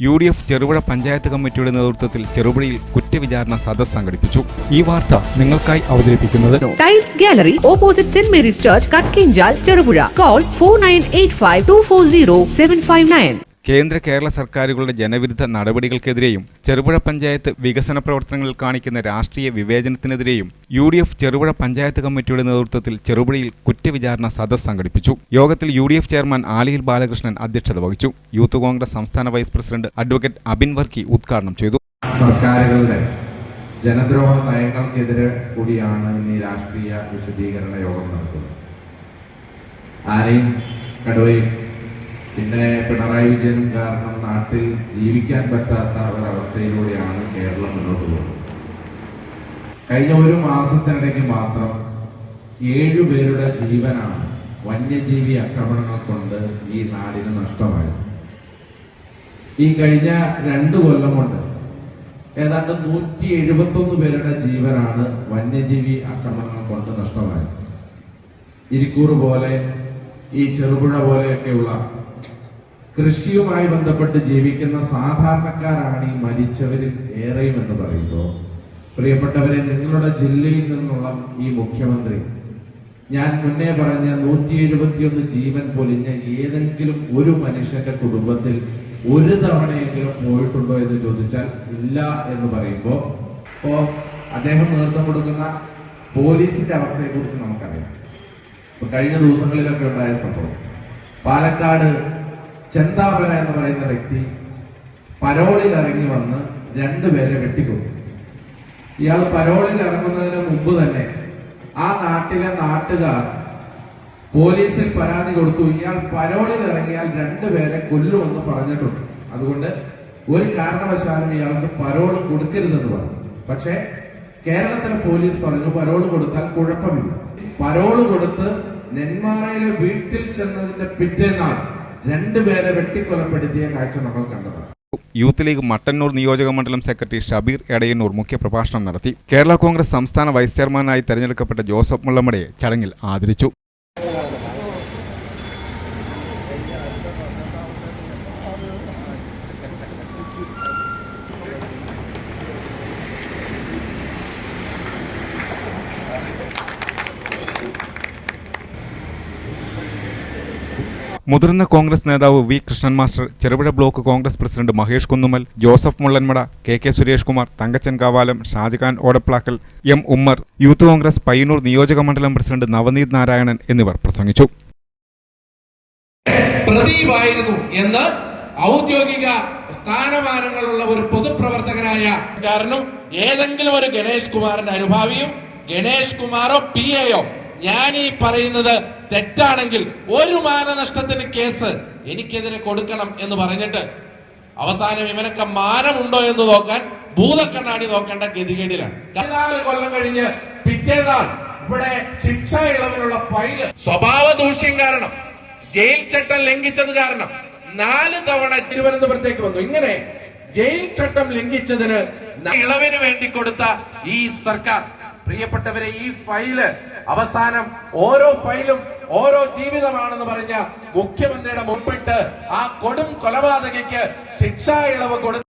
U D F Cherupuzha panchayat കമ്മിറ്റിയുടെ നേതൃത്വത്തിൽ ചെറുപുഴയിൽ കുറ്റവിചാരണ സദസ് സംഘടിപ്പിച്ചു. ഈ വാർത്ത നിങ്ങൾക്കായി അവതരിപ്പിക്കുന്നത് tiles gallery opposite saint Mary's church Kakkinchal Cherupuzha. Call four nine eight five two four zero seven five nine കേന്ദ്ര കേരള സർക്കാരുകളുടെ ജനവിരുദ്ധ നടപടികൾക്കെതിരെയും ചെറുപുഴ പഞ്ചായത്ത് വികസന പ്രവർത്തനങ്ങളിൽ കാണിക്കുന്ന രാഷ്ട്രീയ വിവേചനത്തിനെതിരെയും U D F Cherupuzha panchayat കമ്മിറ്റിയുടെ നേതൃത്വത്തിൽ ചെറുപുഴയിൽ കുറ്റവിചാരണ സദസ് സംഘടിപ്പിച്ചു. യോഗത്തിൽ U D F chairman Aliyil Balakrishnan അധ്യക്ഷത വഹിച്ചു. യൂത്ത് കോൺഗ്രസ് സംസ്ഥാന vice president advocate Abin Varkey ഉദ്ഘാടനം ചെയ്തു. സർക്കാരുകളുടെ ജനദ്രോഹ നയങ്ങൾക്കെതിരെ കൂടിയാണ് ഈ രാഷ്ട്രീയ വിശദീകരണ യോഗം നടത്തുന്നത്. പിന്നെ പിണറായി വിജയനും കാരണം നാട്ടിൽ ജീവിക്കാൻ പറ്റാത്ത ഒരവസ്ഥയിലൂടെയാണ് കേരളം മുന്നോട്ട് പോകുന്നത്. കഴിഞ്ഞ ഒരു മാസത്തിനിടയ്ക്ക് മാത്രം ഏഴുപേരുടെ ജീവനാണ് വന്യജീവി ആക്രമണങ്ങൾ കൊണ്ട് ഈ നാടിന് നഷ്ടമായത്. ഈ കഴിഞ്ഞ രണ്ട് കൊല്ലം കൊണ്ട് ഏതാണ്ട് നൂറ്റി എഴുപത്തൊന്ന് പേരുടെ ജീവനാണ് വന്യജീവി ആക്രമണങ്ങൾ കൊണ്ട് നഷ്ടമായത്. ഇരിക്കൂർ പോലെ ഈ ചെറുപുഴ പോലെയൊക്കെയുള്ള കൃഷിയുമായി ബന്ധപ്പെട്ട് ജീവിക്കുന്ന സാധാരണക്കാരാണ് ഈ മരിച്ചവരിൽ ഏറെയും എന്ന് പറയുമ്പോൾ. പ്രിയപ്പെട്ടവരെ നിങ്ങളുടെ ജില്ലയിൽ നിന്നുള്ള ഈ മുഖ്യമന്ത്രി ഞാൻ മുന്നേ പറഞ്ഞ നൂറ്റി എഴുപത്തിയൊന്ന് ജീവൻ പൊലിഞ്ഞ ഏതെങ്കിലും ഒരു മനുഷ്യന്റെ കുടുംബത്തിൽ ഒരു തവണയെങ്കിലും പോയിട്ടുണ്ടോ എന്ന് ചോദിച്ചാൽ ഇല്ല എന്ന് പറയുമ്പോൾ ഇപ്പോ അദ്ദേഹം നേതൃത്വം കൊടുക്കുന്ന പോലീസിന്റെ അവസ്ഥയെ കുറിച്ച് നമുക്കറിയാം കഴിഞ്ഞ ദിവസങ്ങളിലൊക്കെ ഉണ്ടായ സംഭവം. പാലക്കാട് ചെന്താമര എന്ന് പറയുന്ന വ്യക്തി പരോളിൽ ഇറങ്ങി വന്ന് രണ്ടുപേരെ വെട്ടിക്കൊന്നു. ഇയാൾ പരോളിൽ ഇറങ്ങുന്നതിന് മുമ്പ് തന്നെ ആ നാട്ടിലെ നാട്ടുകാർ പോലീസിൽ പരാതി കൊടുത്തു. ഇയാൾ പരോളിൽ ഇറങ്ങിയാൽ രണ്ടുപേരെ കൊല്ലുമെന്ന് പറഞ്ഞിട്ടുണ്ട്. അതുകൊണ്ട് ഒരു കാരണവശാലും ഇയാൾക്ക് പരോൾ കൊടുക്കരുതെന്ന് പറഞ്ഞു. പക്ഷേ കേരളത്തിലെ പോലീസ് പറഞ്ഞു പരോൾ കൊടുത്താൽ കുഴപ്പമില്ല. പരോൾ കൊടുത്ത് നെന്മാറയിലെ വീട്ടിൽ ചെന്നതിന്റെ പിറ്റേന്നാൾ രണ്ടുപേരെ വെട്ടിക്കൊലപ്പെടുത്തിയ കാഴ്ച നമ്മൾ കണ്ടതാണ്. യൂത്ത് ലീഗ് മട്ടന്നൂർ നിയോജക മണ്ഡലം സെക്രട്ടറി ഷബീർ എടയന്നൂർ മുഖ്യപ്രഭാഷണം നടത്തി. കേരള കോൺഗ്രസ് സംസ്ഥാന വൈസ് ചെയർമാനായി തെരഞ്ഞെടുക്കപ്പെട്ട ജോസഫ് മുള്ളമ്മടയെ ചടങ്ങിൽ ആദരിച്ചു. മുതിർന്ന കോൺഗ്രസ് നേതാവ് V Krishnan master Cherupuzha block Congress president Mahesh Kunnumal Joseph Mullanmada K K Suresh Kumar Thankachan Kavalam Shajahan Odaplakkal M Ummer youth Congress Payyanur നിയോജക മണ്ഡലം പ്രസിഡന്റ് നവനീത് നാരായണൻ എന്നിവർ പ്രസംഗിച്ചു. പ്രദീപായിരുന്നു എന്ന് ഔദ്യോഗിക സ്ഥാനമാനങ്ങളുള്ള ഒരു പൊതുപ്രവർത്തകനായ കാരണം ഏതെങ്കിലും ഒരു ഗണേഷ് കുമാറിന്റെ അനുഭാവിയും ഗണേഷ് കുമാറോ പി എയോ ഞാൻ ഈ പറയുന്നത് തെറ്റാണെങ്കിൽ ഒരു മാനനഷ്ടത്തിന് കേസ് എനിക്കെതിരെ കൊടുക്കണം എന്ന് പറഞ്ഞിട്ട് അവസാനം ഇവനൊക്കെ മാനമുണ്ടോ എന്ന് നോക്കാൻ ഭൂതക്കണ്ണാടി നോക്കേണ്ട ഗതികേടിലാണ്. കൊല്ലം കഴിഞ്ഞ് പിറ്റേന്നാൾ ഇവിടെ ശിക്ഷ ഇളവിലുള്ള ഫയൽ. സ്വഭാവ ദൂഷ്യം കാരണം ജയിൽ ചട്ടം ലംഘിച്ചത് കാരണം നാല് തവണ തിരുവനന്തപുരത്തേക്ക് വന്നു. ഇങ്ങനെ ജയിൽ ചട്ടം ലംഘിച്ചതിന് ഇളവിന് വേണ്ടി കൊടുത്ത ഈ സർക്കാർ പ്രിയപ്പെട്ടവരെ ഈ ഫയൽ അവസാനം ഓരോ ഫയലും ഓരോ ജീവിതമാണെന്ന് പറഞ്ഞ മുഖ്യമന്ത്രിയുടെ മുമ്പിട്ട് ആ കൊടും കൊലപാതകയ്ക്ക് ശിക്ഷാ ഇളവ് കൊടുത്ത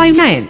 nine